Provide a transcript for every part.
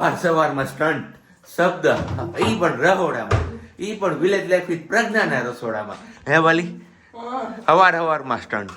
આ સવારમાં સ્ટન્ટ શબ્દ, એ પણ રહોડામાં એ પણ વિલેજ લાઈફ વિથ પ્રજ્ઞાના રસોડામાં. હે વાલી? હવાર હવારમાં સ્ટન્ટ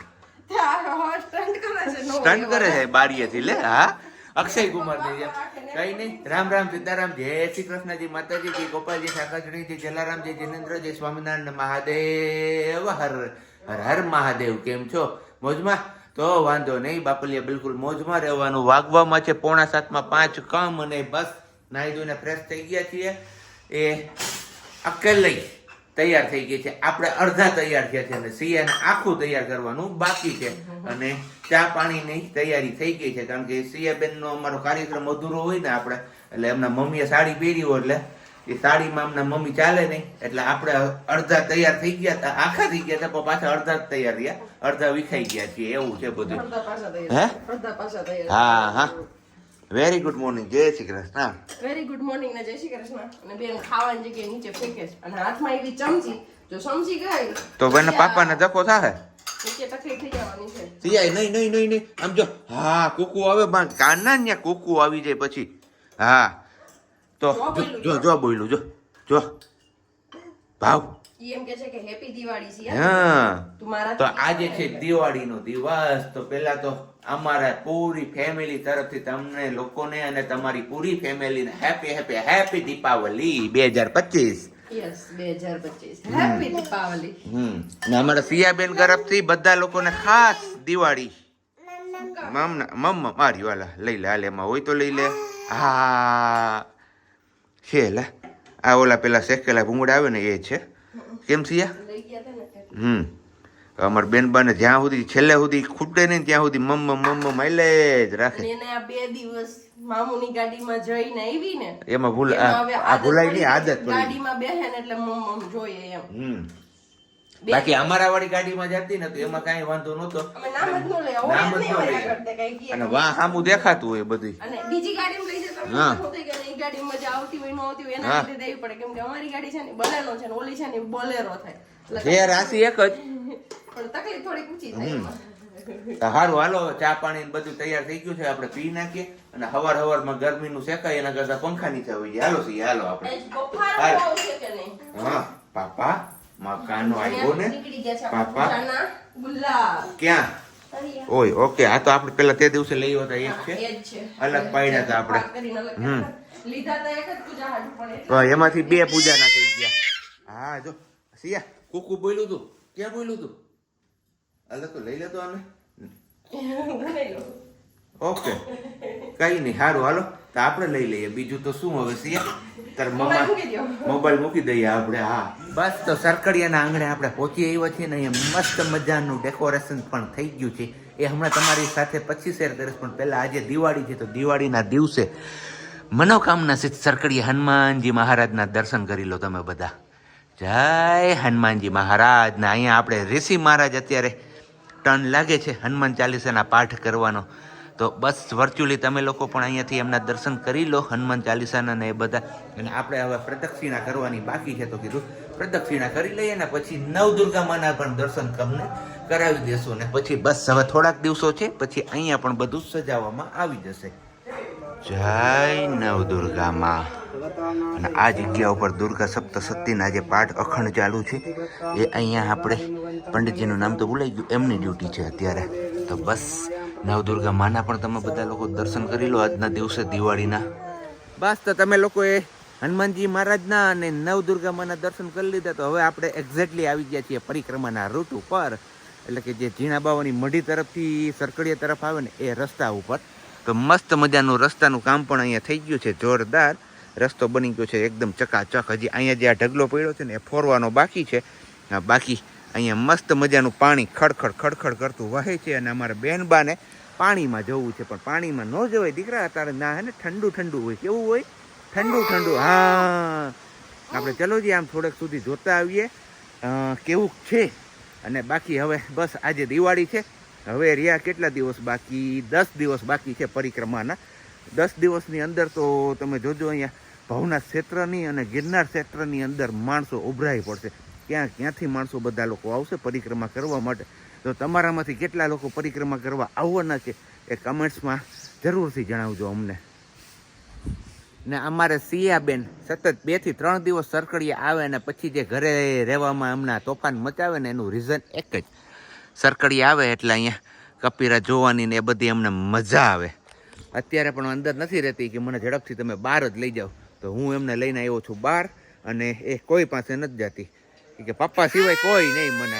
સ્ટન્ટ કરે છે બારીએથી, લે, હા? અક્ષય કુમારની કઈ નહીં, રામ રામ, સીતારામ, જય શ્રી કૃષ્ણજી માતાજી જી ગોપાલજી ઠાકરજી જલારામજી, જિનેન્દ્રજી, સ્વામિનારાયણ મહાદેવ, હર હર હર મહાદેવ. કેમ છો? મોજમાં? તો વાંધો નહીં, બાપલિયા બિલકુલ મોજમાં રહેવાનું. વાગવામાં છે પોણા સાતમાં પાંચ, કામ અને બસ. નાહી ધોઈને ફ્રેશ થઈ ગયા છીએ. એ અકેલી તૈયાર થઈ ગઈ છે. આપણે અડધા તૈયાર થયા છે અને સિયાને આખું તૈયાર કરવાનું બાકી છે. અને ચા પાણીની તૈયારી થઈ ગઈ છે. કારણ કે સિયાબેનનો અમારો કાર્યક્રમ અધૂરો હોય ને આપણે, એટલે એમના મમ્મીએ સાડી પહેરી હોય એટલે એ સાડીમાં એમના મમ્મી ચાલે નહીં એટલે આપણે અડધા તૈયાર થઈ ગયા હતા આખા થઈ ગયા હતા પણ પાછા અડધા જ તૈયાર રહ્યા અડધા વિખાઈ ગયા છીએ એવું છે બધું. હે? હા હા. વેરી ગુડ મોર્નિંગ જય Shri Krishna. Very good morning ને જય શ્રી કૃષ્ણ. અને બેન ખાવાની જગ્યાએ નીચે ફેંકે છે. અને હાથમાં એવી ચમચી જો સમજી ગઈ તો બેન પાપાને ધક્કો થાય નીચે તકલીફ થઈ જવાની છે. સિયાય નહીં નહીં નહીં નહીં. આમ જો હા કુકુ આવે કાના ને કુકુ આવી જાય પછી. હા. તો જો જો બોલ્યું જો. જો. ભાવ. એમ કે છે કે હેપી દિવાળી છે હા. તો આજે છે દિવાળીનો દિવસ તો પહેલા તો અમારા પૂરી ફેમિલી તરફથી તમને લોકોને અને તમારી પૂરી ફેમિલીને હેપી હેપી હેપી દીપાવલી બે હજાર પચીસ. અમારા સિયાબેન તરફથી બધા લોકોને ખાસ દિવાળી. મમ્મા. મારી વાલા લઈ લે હાલ એમાં હોય તો લઈ લે. હા. છે લે આ ઓલા પેલા શેકેલા ભૂંગળા આવે ને એ છે કેમ સિયા. હમ અમાર બેનબાને જ્યાં સુધી છેલ્લે સુધી ખૂટે નહીં ત્યાં સુધી મમ મમ માઇલે જ રાખે એને આ બે દિવસ મામુની ગાડીમાં જઈને આવી ને એમાં ભૂલ આ ભૂલાઈ ની આદત પડી ગાડીમાં બેહે ને એટલે મમ મમ જોઈએ એમ હમ બાકી અમારા વાળી ગાડીમાં જતી ને તો એમાં કઈ વાંધો નતો નામ જ ન લે. અને વાહ સામું દેખાતું હોય બધી અને બીજી ગાડીમાં લઈ જતા હા. ગાડી મજા આવતી હોય ન આવતી હોય એના લીધે દેવી પડે. કેમ કે અમારી ગાડી છે ને બલેનો છે ને ઓલી છે ને બોલેરો થાય. જે રાશિ એક જ. પણ તકલીફ થોડી ઊંચી થાય સારું હાલો ચા પાણી બધું તૈયાર થઈ ગયું છે આપણે પી નાખીએ. અને હવાર હવરમાં ગરમી નું શેકાય એના કરતા પંખા નીચે જાય હાલો સી હાલો આપણે. હાલ. હા પાપા. મકાનો આવ્યો ને પાપા. ક્યાં? ઓય ઓકે આ તો આપણે પેલા તે દિવસે લઈ હતા એક છે. અલગ પાડ્યા હતા આપણે. હમ. તો એમાંથી બે પૂજાના થઈ ગયા. હા જો સિયા કુકુ બોલ્યું તું. ક્યાં બોલ્યું તું? અલગ તો લઈ લેતો આને. ઓકે. કઈ નહીં સારું હાલો. તો આપણે લઈ લઈએ. બીજું તો શું હવે સિયા? તાર મમ્મા મોબાઈલ મૂકી દઈએ આપણે હા. બસ તો સરકડિયાના આંગણે આપણે પહોંચી આવ્યા છીએ ને અહીંયા મસ્ત મજાનું ડેકોરેશન પણ થઈ ગયું છે. એ હમણાં તમારી સાથે પછી શેર કરીશ, પણ પહેલાં આજે દિવાળી છે તો દિવાળીના દિવસે મનોકામના સિદ્ધ સરકડિયા હનુમાનજી મહારાજના દર્શન કરી લો તમે બધા. જય હનુમાનજી મહારાજના અહીંયા આપણે ઋષિ મહારાજ અત્યારે ટર્ન લાગે છે હનુમાન ચાલીસાના પાઠ કરવાનો. તો બસ વર્ચ્યુઅલી તમે લોકો પણ અહીંયાથી એમના દર્શન કરી લો હનુમાન ચાલીસાના ને એ બધા. અને આપણે હવે પ્રદક્ષિણા કરવાની બાકી છે તો કીધું પ્રદક્ષિણા કરી લઈએ ને પછી નવદુર્ગા માના પણ દર્શન તમને કરાવી દેશું ને પછી બસ હવે થોડાક દિવસો છે, પછી અહીંયા પણ બધું સજાવવામાં આવી જશે. જય નવદુર્ગામાં. અને આ જગ્યા ઉપર દુર્ગા સપ્તશક્તિના જે પાઠ અખંડ ચાલુ છે, એ અહીંયા આપણે પંડિતજીનું નામ તો ભૂલાઈ ગયું, એમની ડ્યુટી છે અત્યારે. તો બસ નવદુર્ગા માના પણ તમે બધા લોકો દર્શન કરી લો. આજના દિવસે દિવાળીના. બસ તો તમે લોકોએ હનુમાનજી મહારાજના અને નવદુર્ગા માના દર્શન કરી લીધા તો હવે આપણે એક્ઝેક્ટલી આવી ગયા છીએ પરિક્રમાના રૂટ ઉપર. એટલે કે જે ઝીણા બાવાની મઢી તરફથી સરકડિયા તરફ આવે ને એ રસ્તા ઉપર. તો મસ્ત મજાનું રસ્તાનું કામ પણ અહીંયા થઈ ગયું છે, જોરદાર. રસ્તો બની ગયો છે એકદમ ચકાચક. હજી અહીંયા જે આ ઢગલો પડ્યો છે ને એ ફોરવાનો બાકી છે. બાકી અહીંયા મસ્ત મજાનું પાણી ખડખડ ખડખડ કરતું વહે છે અને અમારા બેનબાને પાણીમાં જવું છે, પણ પાણીમાં ન જવાય. દીકરા અત્યારે ના હે ને ઠંડુ ઠંડુ હોય, કેવું હોય? ઠંડુ ઠંડુ. હા. આપણે ચલો જઈએ આમ થોડેક સુધી જોતા આવીએ. કેવું છે? અને બાકી હવે બસ આજે દિવાળી છે. હવે રહ્યા કેટલા દિવસ બાકી? દસ દિવસ બાકી છે પરિક્રમાના. દસ દિવસની અંદર તો તમે જોજો અહીંયા ભવનાથ ક્ષેત્રની અને ગિરનાર ક્ષેત્રની અંદર માણસો ઉભરાઈ પડશે. ક્યાં, ક્યાંથી માણસો બધા લોકો આવશે પરિક્રમા કરવા માટે? તો તમારામાંથી કેટલા લોકો પરિક્રમા કરવા આવવાના છે એ કમેન્ટ્સમાં જરૂરથી જણાવજો અમને. ને અમારે સિયાબેન સતત બેથી ત્રણ દિવસ સરકડીએ આવે ને પછી જે ઘરે રહેવામાં એમના તોફાન મચાવે ને એનું રીઝન એક જ. સરકડીએ આવે એટલે અહીંયા કપીરા જોવાની ને એ બધી અમને મજા આવે. અત્યારે પણ અંદર નથી રહેતી કે મને ઝડપથી તમે બહાર જ લઈ જાઓ. તો હું એમને લઈને આવ્યો છું બહાર અને એ કોઈ પાસે નથી જતી. કે પપ્પા સિવાય કોઈ નહીં મને.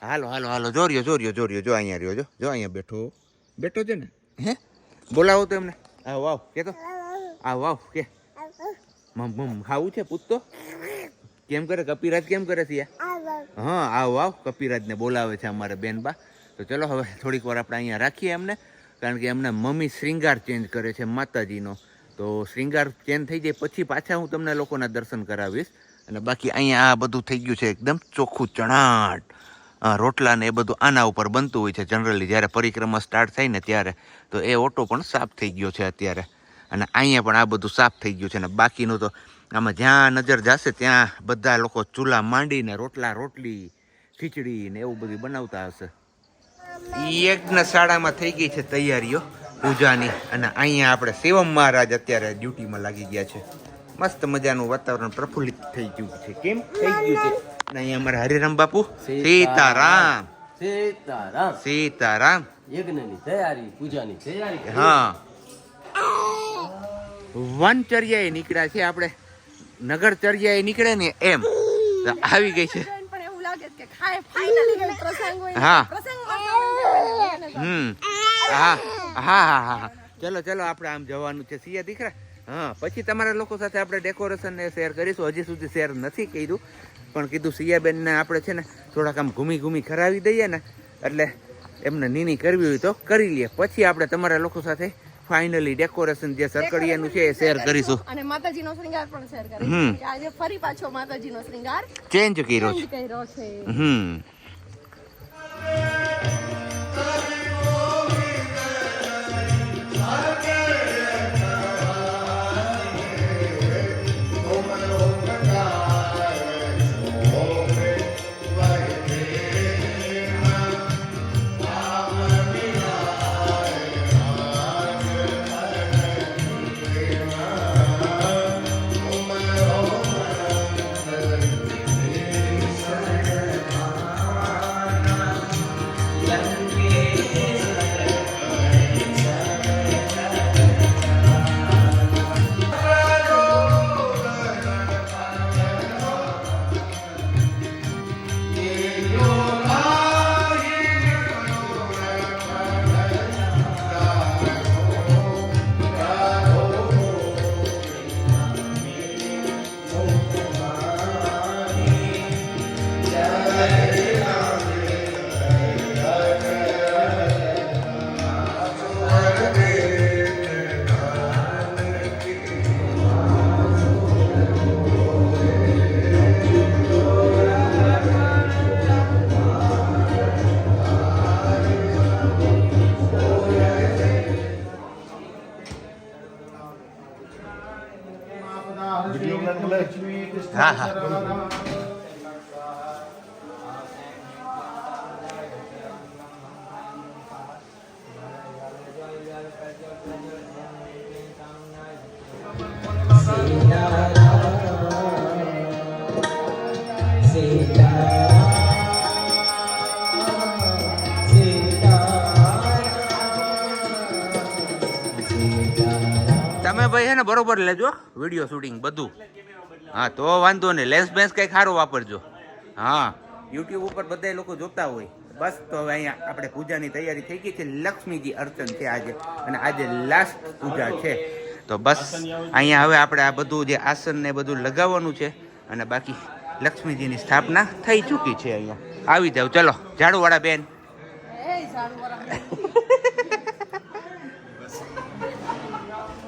હાલો હાલો હાલો જોર્યો જોર્યો જોર્યો જો અહીંયા રહ્યો જો જો અહીંયા બેઠો. બેઠો છે ને? હે? બોલાવો તો એમને. આવો આવ કે તો આવો, આવ, કે. મમ ખાવું છે? પૂછતો. કેમ કરે? કપિરાજ કેમ કરે છે હા, આવ આવ. કપિરાજને બોલાવે છે અમારે બેનબા તો ચલો હવે થોડીક વાર આપણે અહીંયા રાખીએ એમને. કારણ કે એમને મમ્મી શ્રીંગાર ચેન્જ કરે છે માતાજીનો. તો શ્રીંગાર ચેન્જ થઈ જાય પછી પાછા હું તમને લોકોના દર્શન કરાવીશ. અને બાકી અહીંયા આ બધું થઈ ગયું છે એકદમ ચોખ્ખું ચણાટ. રોટલા ને એ બધું આના ઉપર બનતું હોય છે. જનરલી જ્યારે પરિક્રમા સ્ટાર્ટ થાય ને ત્યારે. તો એ ઓટો પણ સાફ થઈ ગયો છે અત્યારે. અને અહીંયા પણ આ બધું સાફ થઈ ગયું છે અને બાકીનું તો આમાં જ્યાં નજર જશે ત્યાં બધા લોકો ચૂલા માંડીને રોટલા રોટલી ખીચડી ને એવું બધું બનાવતા હશે. યજ્ઞ શાળામાં થઈ ગઈ છે તૈયારીઓ પૂજાની અને અહીંયા આપણે શિવમ મહારાજ અત્યારે ડ્યુટીમાં લાગી ગયા છે. મસ્ત મજાનું વાતાવરણ પ્રફુલ્લિત થઈ ગયું છે. કેમ? થઈ ગયું છે. અને અહીંયા અમારા હરિરામ બાપુ. સીતારામ. સીતારામ. સીતારામ. યજ્ઞની તૈયારી પૂજાની તૈયારી. હા. વનચર્યાએ નીકળ્યા છે આપણે. નગરચર્યાએ નીકળે ને એમ. આવી ગઈ છે. હા. હમ. હા. હા હા હા ચલો ચલો આપણે આમ જવાનું છે. સિયા દીકરા. હા પછી તમારા લોકો સાથે આપણે ડેકોરેશન ને શેર કરીશું. હજી સુધી શેર નથી કર્યું પણ કીધું સિયાબેનને આપણે છે ને થોડાક આમ ઘૂમી ઘૂમી કરાવી દઈએ ને. એટલે એમને નીની કરવી હોય તો કરી લઈએ પછી આપણે તમારા લોકો સાથે ફાઇનલી ડેકોરેશન જે સરકડિયાનું છે એ શેર કરીશું. અને માતાજીનો શ્રૃંગાર પણ શેર કરે આજે ફરી પાછો માતાજીનો શ્રૃંગાર ચેન્જ કર્યો છે. હમ. તમે ભાઈ છે ને બરોબર લેજો વીડિયો શૂટિંગ બધું. હા તો વાંધો નહીં. લેન્સ બેન્સ કંઈક સારું વાપરજો. હા. યુટ્યુબ ઉપર બધા લોકો જોતા હોય. બસ તો હવે અહીંયા આપણે પૂજાની તૈયારી થઈ ગઈ છે. લક્ષ્મીજી અર્ચન છે આજે. અને આજે લાસ્ટ પૂજા છે. તો બસ અહીંયા હવે આપણે આ બધું જે આસન ને બધું લગાવવાનું છે અને બાકી લક્ષ્મીજીની સ્થાપના થઈ ચૂકી છે અહીંયા. આવી જાવ. ચલો ઝાડુવાળા બેન.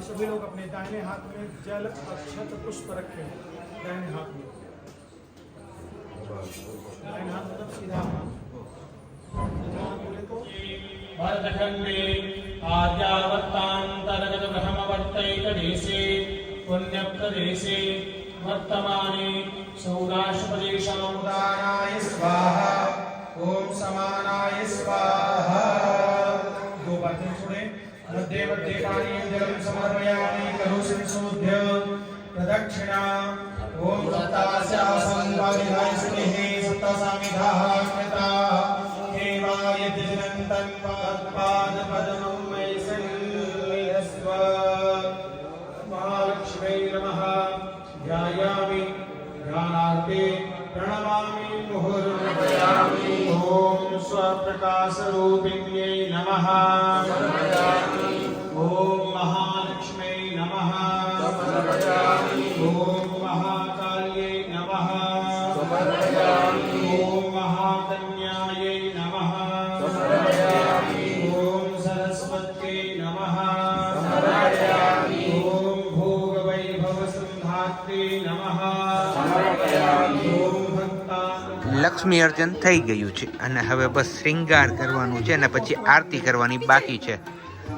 सभी लोग अपने दाहिने हाथ में जल अक्षत पुष्प रखें। दाहिने हाथ में। दाहिने हाथ मतलब सीधा हाथ। तो भरतखंडे आद्यावर्तांतर्गत ब्रह्मवर्तैक देशे पुण्यप्रदेशे वर्तमाने સૌરાષ્ટ્રપરીક્ષણોદાનાય સ્વાહા ઓમ સમાનાય સ્વાહા દો પાત્ર છોડે મધ્ય મધ્ય પાણી જલમ સમર્પયામિ કરોષિ વિશોધ્ય પ્રદક્ષિણા ઓમ સત્તાસ્યા સંભાવિધાય સ્નેહે સત્તા સામિધાહ સ્મૃતા ध्यानार्थे प्रणमामि मुहुर्मुहयामि ॐ स्वप्रकाशरूपिण्यै नमः લક્ષ્મી અર્ચન થઈ ગયું છે અને હવે બસ શ્રૃંગાર કરવાનું છે અને પછી આરતી કરવાની બાકી છે.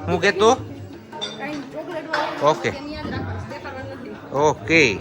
હું કહેતો ઓકે. ઓકે.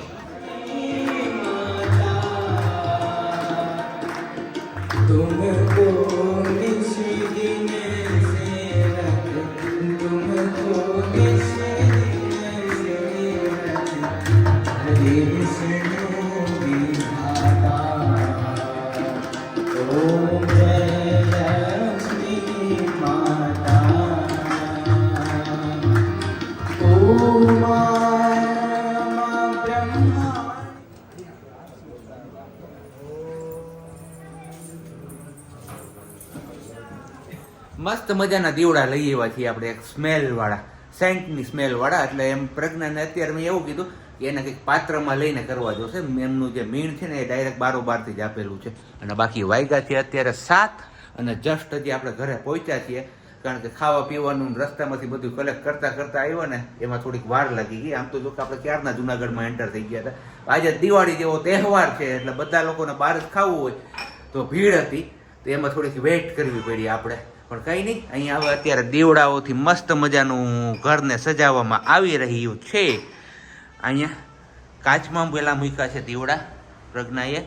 મસ્ત મજાના દીવડા લઈ આવ્યા છીએ આપણે એક સ્મેલ વાળા સેન્ટની સ્મેલ વાળા એટલે એમ પ્રજ્ઞાને અત્યારે મેં એવું કીધું કે એને કંઈક પાત્રમાં લઈને કરવા જોશે. એમનું જે મીણ છે ને એ ડાયરેક્ટ બારોબારથી જ આપેલું છે. અને બાકી વાયગાથી અત્યારે સાત અને જસ્ટ હજી આપણે ઘરે પહોંચ્યા છીએ. કારણ કે ખાવા પીવાનું રસ્તામાંથી બધું કલેક્ટ કરતા કરતા આવ્યો ને એમાં થોડીક વાર લાગી ગઈ. આમ તો જો કે આપણે ક્યારના જુનાગઢમાં એન્ટર થઈ ગયા હતા. આજે દિવાળી જેવો તહેવાર છે, એટલે બધા લોકોને બહાર જ ખાવું હોય. તો ભીડ હતી, તો એમાં થોડીક વેઇટ કરવી પડી આપણે. પણ કંઈ નહીં, અહીંયા હવે અત્યારે દેવડાઓથી મસ્ત મજાનું ઘરને સજાવવામાં આવી રહ્યું છે. અહીંયા કાચમાં પેલા મૂક્યા છે દીવડા પ્રજ્ઞાએ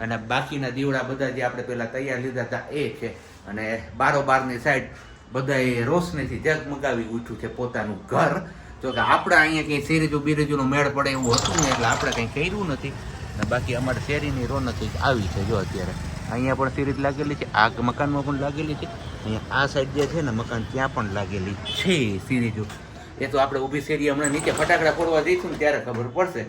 અને બાકીના દીવડા બધા જે આપણે પેલા તૈયાર લીધા હતા એ છે. અને બારોબારની સાઈડ બધાએ રોશનીથી જગમગાવી ઉઠ્યું છે પોતાનું ઘર. જો કે આપણે અહીંયા કંઈ શેરીજુ બિરજુનો મેળ પડે એવું હતું ને એટલે આપણે કંઈ કર્યું નથી. અને બાકી અમારે શેરીની રોનક આવી છે જો અત્યારે. અહીંયા પણ સિરીજ લાગેલી છે આ મકાનમાં પણ લાગેલી છે. અહીંયા આ સાઈડ જે છે ને મકાન ત્યાં પણ લાગેલી છે સિરીજો એ તો આપણે ઊભી શેરી હમણાં નીચે ફટાકડા ફોડવા જઈશું ને ત્યારે ખબર પડશે.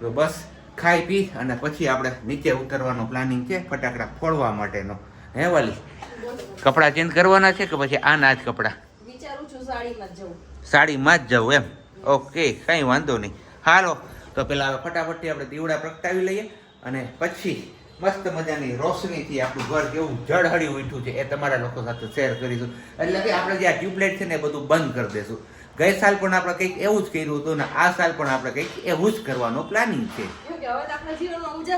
તો બસ ખાઈ પી અને પછી આપણે નીચે ઉતરવાનો પ્લાનિંગ છે ફટાકડા ફોડવા માટેનો. હે વાલી? કપડાં ચેન્જ કરવાના છે કે પછી આના જ કપડાં? વિચારું છું સાડીમાં જ જવું સાડીમાં જ જવું એમ? ઓકે કંઈ વાંધો નહીં. હાલો તો પેલા હવે ફટાફટથી આપણે દીવડા પ્રગટાવી લઈએ અને પછી મસ્ત મજાની રોશનીથી આપણું ઘર કેવું જળહળી ઉઠ્યું છે. એ તમારા લોકો સાથે શેર કરીશું. એટલે કે આપણે જે આ ટ્યુબલાઇટ છે ને એ બધું બંધ કરી દેશું. ગઈ સાલ પણ આપણે કંઈક એવું જ કર્યું હતું ને આ સાલ પણ આપણે કંઈક એવું જ કરવાનો પ્લાનિંગ છે.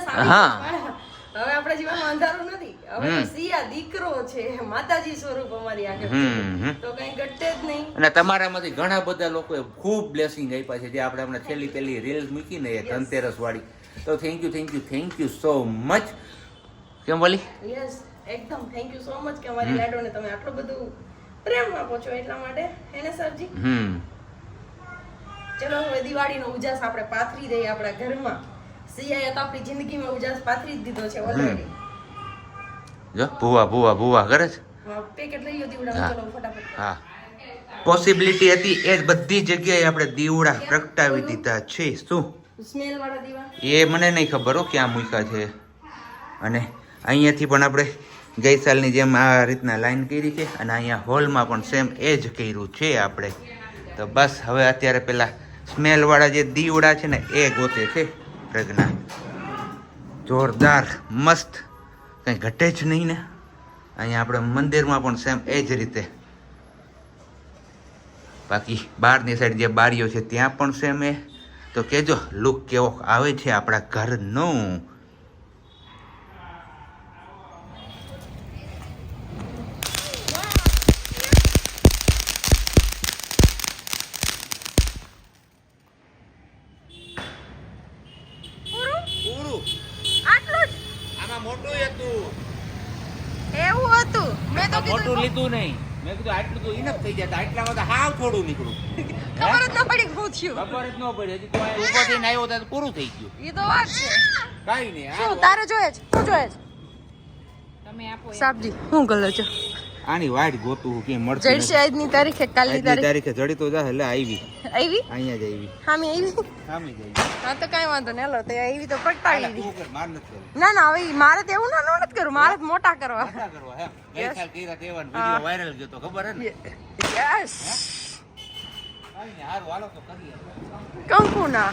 હા. હવે આપણા જીવનમાં અંધારું નથી. હવે સિયા દીકરો છે માતાજી સ્વરૂપ અમારી આગળ. તો કઈ ઘટે જ નહીં. અને તમારામાંથી ઘણા બધા લોકોએ ખૂબ બ્લેસિંગ આપ્યા છે. જે આપણે હમણાં છેલ્લી પેલી રીલ્સ મૂકીને એ ધનતેરસ વાળી તો thank you thank you thank you so much કેમ બોલી યસ એકદમ થેન્ક યુ સો મચ કે અમારી લાડોને તમે આટલું બધું પ્રેમ આપો છો એટલા માટે એને સરજી? હમ. ચલો હવે દિવાળીનો ઉજાસ આપણે પાથરી દઈએ આપણા ઘરમાં. સિયાએ તો આપણી જિંદગીમાં ઉજાસ પાથરી જ દીધો છે ઓલરેડી જો ભૂવા ભૂવા ભૂવા કરે છે? પેકેટ લઈ લો દીવડા હા. ચલો ફટાફટ. હા. પોસિબિલિટી હતી એ બધી જગ્યાએ આપણે દીવડા પ્રગટાવી દીધા છે. શું? એ મને નહીં ખબર હો ક્યાં મૂક્યા છે. અને અહીંયાથી પણ આપણે ગઈ સાલની જેમ આ રીતના લાઈન કરી છે અને અહીંયા હોલમાં પણ સેમ એ જ કર્યું છે આપણે. તો બસ હવે અત્યારે પેલા સ્મેલવાળા જે દીવડા છે ને એ ગોતે છે પ્રજ્ઞા. જોરદાર, મસ્ત. કંઈ ઘટે જ નહીં ને. અહીંયા આપણે મંદિરમાં પણ સેમ એ જ રીતે. બાકી બહારની સાઈડ જે બારીઓ છે ત્યાં પણ સેમ એ. તો કેજો લુક કેવો આવે છે આપણા ઘરનો? મોટું હતું. એવું હતું? મેં તો મોટું લીધું નહીં. મેં કીધું આટલું તો ઇનફ થઈ જાય આટલામાં તો હાવ થોડું નીકળું. શું થયું. ખબર જ ન પડી હજી તો આ થઈને આવ્યો તો પૂરું થઈ ગયું. એ તો વાત છે. કાઈ નહીં શું તારે જોઈએ છે? શું જોઈએ છે? તમે આપો સાબજી હું કલર છે. આની વાટ ગોતું કે મળતું જડશે આજની તારીખે કાલની આજની તારીખે. જડી તો જા એટલે આવી. આવી? અહીંયા જ આવી. હામી આવી? સામે જ આવી. હા તો કાંઈ વાંધો નહીં હાલો તો આવી તો માર નથી ના ના હવે મારે તો એવું ના ના નથી કરવું મારે મોટા કરવા. મોટા કરવા હે ગઈ સાલ કર્યા તેવા વિડિયો વાયરલ ગયો તો ખબર હે ને? યસ કાઈ નહીં, હારું હાલો તો કરીએ કંકુના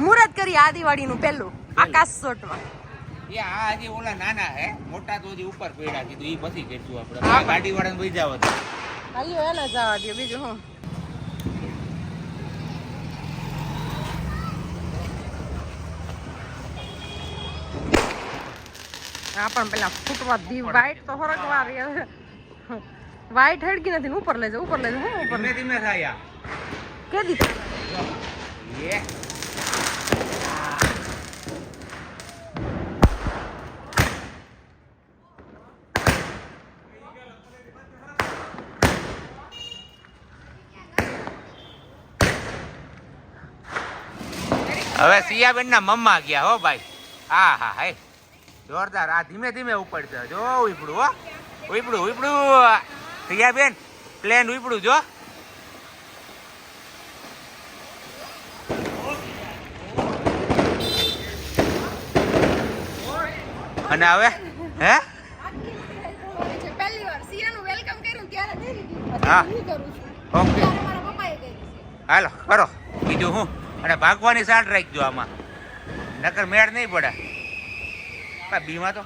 મુરત કરી આ દિવાળીનું પહેલું આકાશ શોટમાં એ આ હજી ઓલા નાના હે મોટા તો હજી ઉપર પડ્યા કીધું ઈ પછી કરશું આપણે. આ ગાડી વાળાને વહી જાવ હાલ્યો એને જવા દો બીજું હું? આ પણ પેલા ફૂટવા દી વાઈટ તો હરકવા રહી વાઈટ હડકી નથી ઉપર લેજો ઉપર લેજો હું ઉપર ધીમે ધીમે થાય કે દીધું. હવે સિયાબેન ના મમ્મા ગયા હો ભાઈ. હા હા, હે. જોરદાર. આ ધીમે ધીમે ઉપડશે જો, ઉપડું, હો. ઉપડું ઉપડું. સિયાબેન પ્લેન ઉપડું, જો. અને હવે હે? પહેલી વાર સિયાનું વેલકમ કર્યું ત્યારે કરી હા. ઓકે. હાલો કરો. બીજું હું? અને ભાગવાની સાઠ રાખજો આમાં. નકર મેળ નહીં પડે. બીમાં તો?